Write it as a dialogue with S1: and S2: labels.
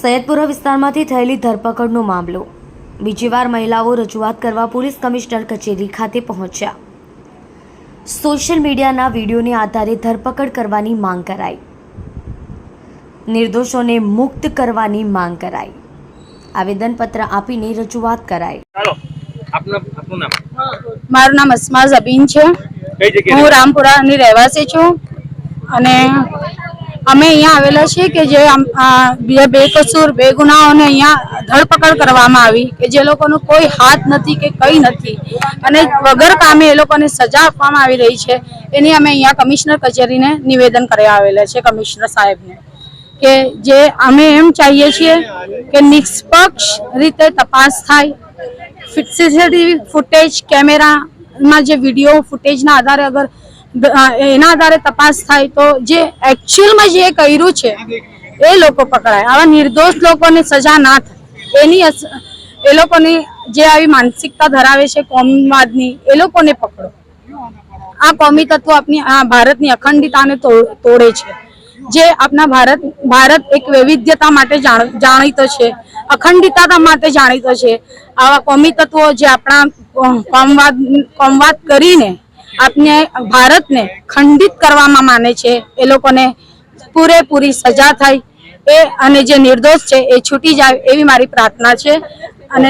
S1: સૈયદપુરા વિસ્તારમાંથી થયેલી ધરપકડનો મામલો. બીજી વાર મહિલાઓ રજૂઆત કરવા પોલીસ કમિશનર કચેરી ખાતે પહોંચ્યા. સોશિયલ મીડિયાના વિડીયોને આધારે ધરપકડ કરવાની માંગ કરાઈ. નિર્દોષોને મુક્ત કરવાની માંગ કરાઈ. આવેદનપત્ર આપીને રજૂઆત કરાઈ.
S2: મારું નામ અસ્મા જબીન છે. હું રામપુરાની રહેવાસી છું. અને અમે અહીંયા આવેલા છીએ કે જે બે બેકસૂર બે ગુનાઓને અહીંયા ધરપકડ કરવામાં આવી કે જે લોકોનો કોઈ હાથ નથી કે કંઈ નથી. અને વગર કામે એ લોકોને સજા આપવામાં આવી રહી છે. એની અમે અહીંયા કમિશનર કચેરીને નિવેદન કરવા આવેલા છે કમિશનર સાહેબને કે જે અમે એમ ચાહીએ છીએ કે નિષ્પક્ષ રીતે તપાસ થાય. સીસીટીવી ફૂટેજ કેમેરામાં જે વીડિયો ફૂટેજના આધારે અગર એના આધારે તપાસ થાય તો જે એકચ્યુઅલમાં જે કર્યું છે, એ લોકો પકડાય. આવા નિર્દોષ લોકોને સજા ના થાય. એની એ લોકોની જે આવી માનસિકતા ધરાવે છે કોમવાદની, એ લોકોને પકડો. આ કોમી તત્વો આપની, આ ભારતની અખંડિતાને તોડે છે. જે આપણા ભારત ભારત એક વૈવિધ્યતા માટે જાણ- જાણીતો છે, અખંડિતતા માટે જાણીતો છે. આવા કોમી તત્વો જે આપણા કોમવાદ કોમવાદ કરીને આપને ભારતને ખંડિત કરવામાં માને છે, એ લોકોને પૂરેપૂરી સજા થાય એ અને જે નિર્દોષ છે એ છૂટી જાય એવી મારી પ્રાર્થના છે. અને